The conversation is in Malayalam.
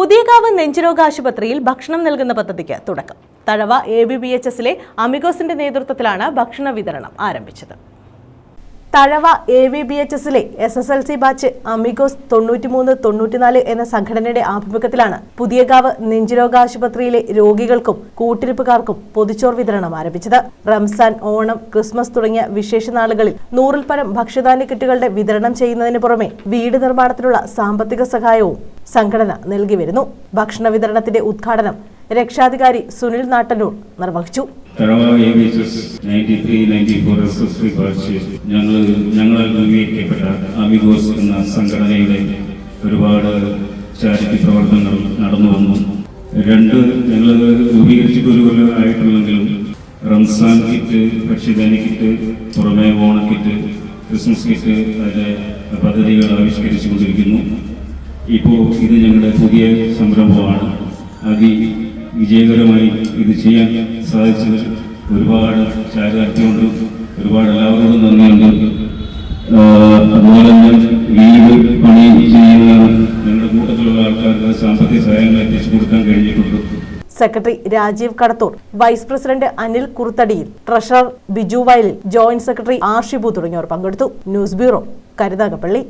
പുതിയകാവ് നെഞ്ചുരോഗ ആശുപത്രിയിൽ ഭക്ഷണം നൽകുന്ന പദ്ധതിക്ക് തുടക്കം. Thazhava A B B H എസിലെ അമിഗോസിന്റെ നേതൃത്വത്തിലാണ് ഭക്ഷണ വിതരണം ആരംഭിച്ചത്. Thazhava A V B H എസിലെ S S L C batch Amigos തൊണ്ണൂറ്റിമൂന്ന് തൊണ്ണൂറ്റിനാല് എന്ന സംഘടനയുടെ ആഭിമുഖ്യത്തിലാണ് പുതിയകാവ് നെഞ്ചുരോഗ ആശുപത്രിയിലെ രോഗികൾക്കും കൂട്ടിരിപ്പുകാർക്കും പൊതിച്ചോർ വിതരണം ആരംഭിച്ചത്. റംസാൻ ഓണം ക്രിസ്മസ് തുടങ്ങിയ വിശേഷ നാളുകളിൽ നൂറിൽ പരം ഭക്ഷ്യധാന്യ കിറ്റുകളുടെ വിതരണം ചെയ്യുന്നതിന് പുറമെ വീട് നിർമ്മാണത്തിനുള്ള സാമ്പത്തിക സഹായവും സംഘടന നൽകി വരുന്നു. ഭക്ഷണ വിതരണത്തിന്റെ ഉദ്ഘാടനം രക്ഷാധികാരി സുനിൽ നാട്ടന്നൂർ നിർവഹിച്ചു. ഞങ്ങൾ ഞങ്ങളാൽ രൂപീകരിക്കപ്പെട്ട അമിഗോസ് എന്ന സംഘടനയുടെ ഒരുപാട് ചാരിറ്റി പ്രവർത്തനങ്ങൾ നടന്നു വന്നു. രണ്ട് ഞങ്ങൾ രൂപീകരിച്ചിട്ട് ഒരു കൊല്ലം റംസാൻ കിറ്റ് ഭക്ഷ്യധാന്യ കിറ്റ് പുറമെ ഓണക്കിറ്റ് ക്രിസ്മസ് കിറ്റ് അതിന്റെ പദ്ധതികൾ ആവിഷ്കരിച്ചു കൊണ്ടിരിക്കുന്നു ഇപ്പോൾ ഇത് ഞങ്ങളുടെ പുതിയ സംരംഭമാണ്. അതി വിജയകരമായി ഇത് ചെയ്യാൻ സാധിച്ചത് ഒരുപാട് ചാരിതാർത്ഥ്യമുണ്ട് ഒരുപാട് എല്ലാവരോടും നന്ദിയുണ്ട്. അതുപോലെ തന്നെ വീട് പണി ചെയ്യുന്ന ഞങ്ങളുടെ കൂട്ടത്തിലുള്ള ആൾക്കാർക്ക് സാമ്പത്തിക സഹായങ്ങൾ എത്തിച്ചു കൊടുക്കാൻ കഴിഞ്ഞിട്ടുണ്ട്. Secretary Rajeev Kadathoor vice president Anil Kuruthadiyil treasurer Biju Vayalil joint secretary R Shibu തുടങ്ങിയവർ പങ്കെടുത്തു. News bureau Karunagappally.